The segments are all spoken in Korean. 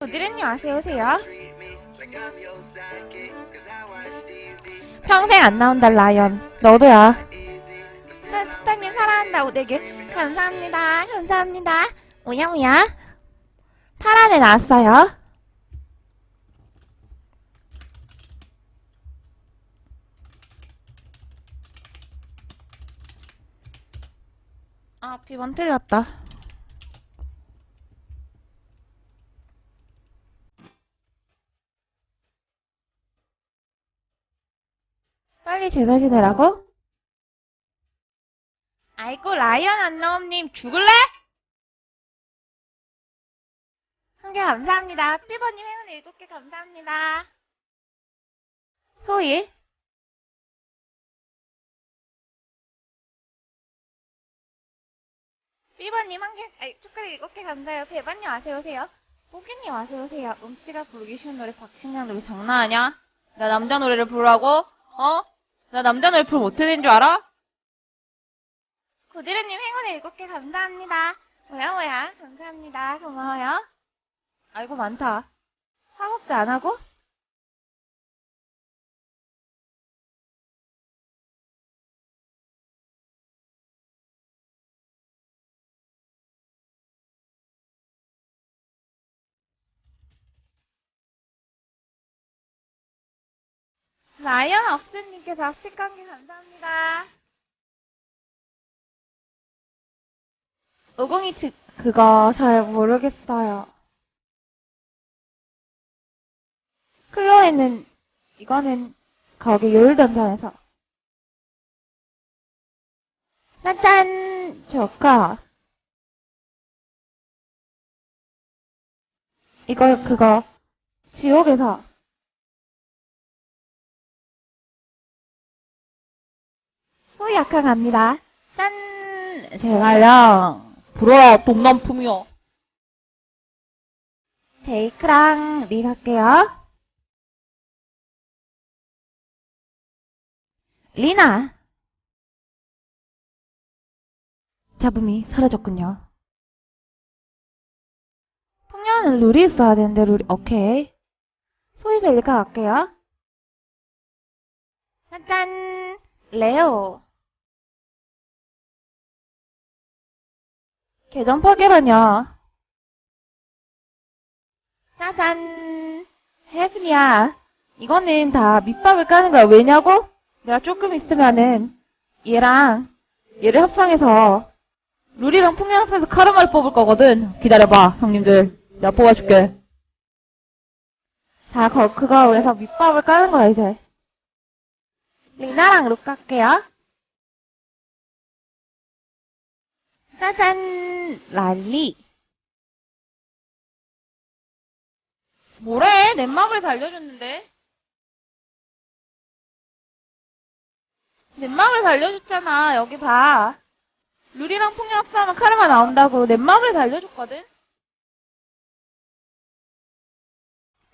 오드렌님 어서 오세요. 평생 안 나온다 라이언. 너도야. 사- 스타님 사랑한다 오대게. 감사합니다. 감사합니다. 뭐야? 파란에 나왔어요. 아 비번 틀렸다. 빨리 제사 지내라고? 아이고 라이언 안나옴님 죽을래? 한 개 감사합니다. 삐버님 행운 일곱 개 감사합니다. 소희 삐버님 한 개, 아니 초콜릿 일곱 개 감사해요. 배반님 와세요 오세요. 뽀규님 와세요 오세요. 음씨가 부르기 쉬운 노래 박신양 노래 장난 아니야? 나 남자 노래를 부르라고? 어? 나 남자 노래 부르 못해낸 줄 알아? 고드레님 행운의 일곱 개 감사합니다. 뭐야 감사합니다. 고마워요. 아이고 많다. 사업도 안 하고? 라이언 억스님께서 스티커 한개 감사합니다. 502 그거 잘 모르겠어요. 클로에는 이거는 거기 요일던전에서 짠짠 조카 이거 그거 지옥에서 소희 약한 갑니다. 짠 제발요 불어라 동남품이여 베이크랑 리 갈게요. 리나. 잡음이 사라졌군요. 풍년은 룰이 있어야 되는데 룰이 오케이. 소이벨리카 갈게요. 짠 레오. 계정 파괴라뇨. 짜잔! 헤븐이야. 이거는 다 밑밥을 까는 거야. 왜냐고? 내가 조금 있으면은 얘랑 얘를 합성해서 룰이랑 풍년 합성해서 카르마를 뽑을 거거든. 기다려봐, 형님들. 내가 뽑아줄게. 자, 거, 그거 그래서 밑밥을 까는 거야, 이제. 리나랑 룩 갈게요. 짜잔! 랄리. 뭐래? 넷마블 살려줬는데? 넷마블 살려줬잖아. 여기 봐. 룰이랑 풍요 합사하면 카르마 나온다고 넷마블 살려줬거든?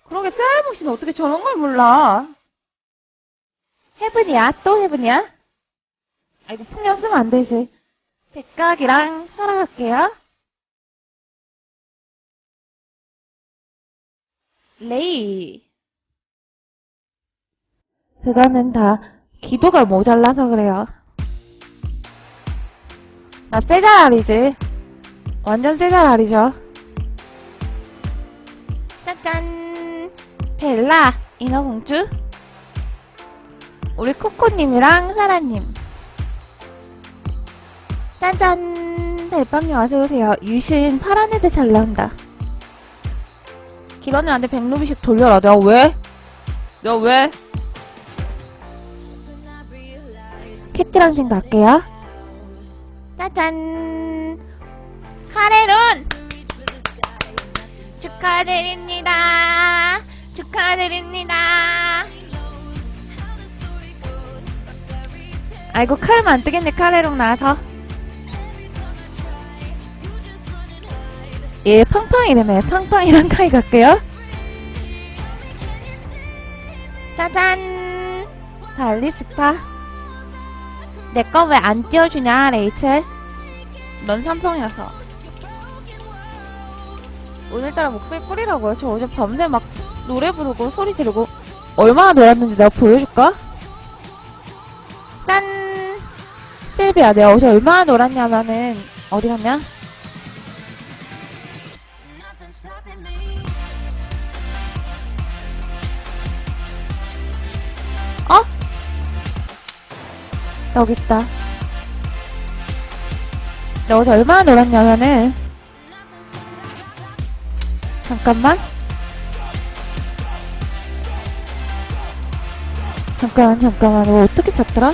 그러게 쌀무시는 어떻게 저런 걸 몰라? 헤븐이야? 또 헤븐이야? 아이고 풍요 쓰면 안 되지. 백각이랑 살아갈게요. 레이. 그거는 다 기도가 모자라서 그래요. 나 세자랄이지. 완전 세자랄이죠. 짜잔. 벨라, 인어공주. 우리 코코님이랑 사라님. 짜잔. 달밤님 어서오세요. 유신 파란 애들 잘 나온다. 기런이한테 백루비씩 돌려라. 내가 왜? 내가 왜? 캐티랑 좀 갈게요. 짜잔! 카레룬! 축하드립니다! 축하드립니다! 아이고, 카르마 안 뜨겠네, 카레룬 나와서. 예, 팡팡이라며. 팡팡이랑 카이 갈게요. 짜잔! 발리스타. 내 거 왜 안 띄워주냐, 레이첼? 넌 삼성이라서. 오늘따라 목소리 뿌리라고요. 저 어제 밤새 막 노래 부르고 소리 지르고 얼마나 놀았는지 내가 보여줄까? 짠! 실비야, 내가 어제 얼마나 놀았냐면은 어디 갔냐? 여기 있다. 내가 어제 얼마나 놀았냐면은 잠깐만. 잠깐, 잠깐만. 이거 어떻게 찾더라?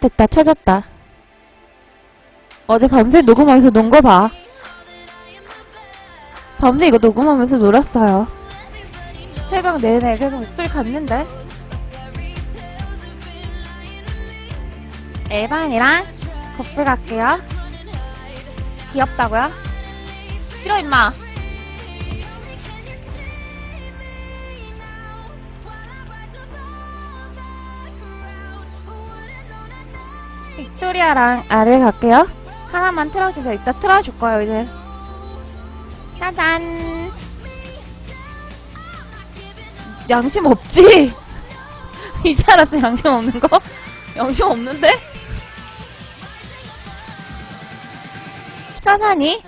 됐다, 찾았다. 어제 밤새 녹음하면서 논 거 봐. 밤새 이거 녹음하면서 놀았어요. 새벽 내내 계속 목소리 갔는데. 에반이랑 곱게 갈게요. 귀엽다고요? 싫어 임마. 빅토리아랑 아를 갈게요. 하나만 틀어주세요. 이따 틀어줄 거예요, 이제. 짜잔. 양심 없지? 이제 알았어, 양심 없는 거? 양심 없는데? 짜잔이?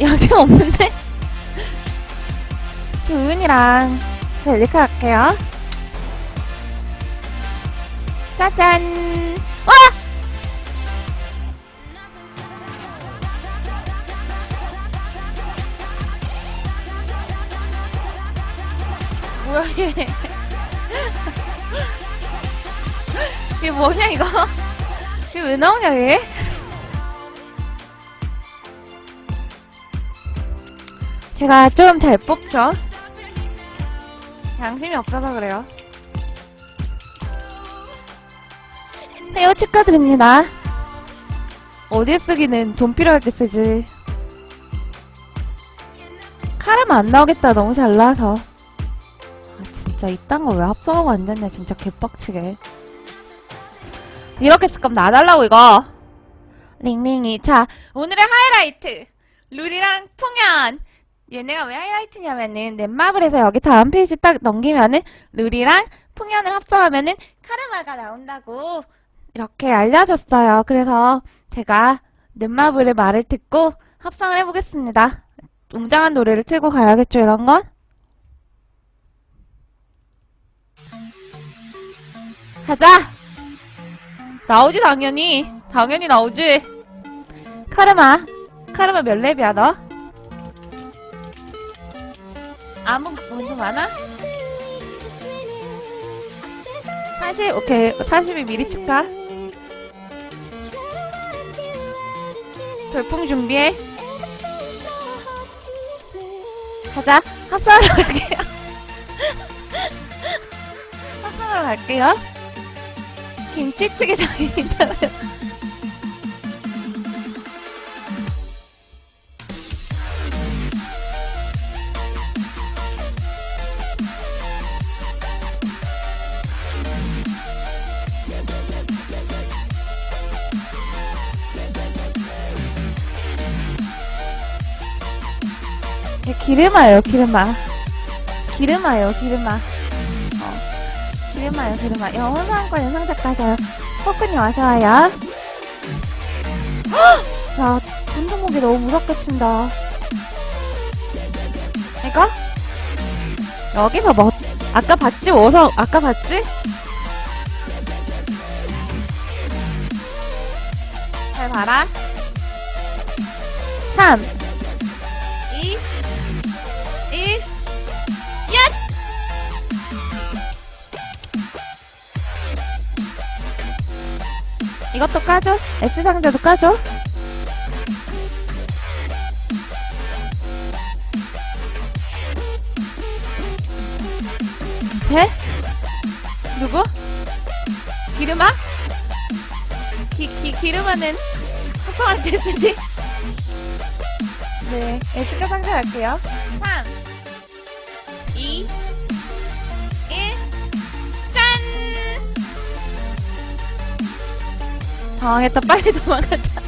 양심 없는데? 조은이랑 벨리카 갈게요. 짜잔. 와! 뭐야 얘? 이게 뭐냐 이거? 이게 왜 나오냐 얘? 제가 좀 잘 뽑죠? 양심이 없어서 그래요. 헤어 축하드립니다. 어디에 쓰기는 돈 필요할 때 쓰지. 카르마 안 나오겠다. 너무 잘 나와서. 아, 진짜 이딴 거 왜 합성하고 앉았냐. 진짜 개빡치게. 이렇게 쓸 거면 놔달라고, 이거. 링링이. 자, 오늘의 하이라이트. 룰이랑 풍현. 얘네가 왜 하이라이트냐면은 넷마블에서 여기 다음 페이지 딱 넘기면은 룰이랑 풍현을 합성하면은 카르마가 나온다고 이렇게 알려줬어요. 그래서 제가 넷마블의 말을 듣고 합성을 해보겠습니다. 웅장한 노래를 틀고 가야겠죠, 이런 건? 가자! 나오지, 당연히. 당연히 나오지. 카르마. 카르마 몇 랩이야, 너? 아무 문제 많아? 40, 오케이. 40이 미리 축하. 별풍 준비해. 가자. 합성하러 갈게요. 합성하러 갈게요. 김치찌개 장이 있다고요. 예, 기름아요, 기름아. 기름아요, 기름아. 어. 기름아요, 기름아. 영혼 상권 영상 작가세요. 포크님 어서와요. 헉! 야, 전동목이 너무 무섭게 친다. 이거? 여기서 뭐, 아까 봤지? 어서, 아까 봤지? 잘 봐라. 3, 이것도 까줘? S상자도 까줘? 쟤? 누구? 기름아? 기, 기, 기름아는 때 쓰지? 네, 에스카 상자 갈게요. 3, 2, 당황했다, 빨리 도망가자.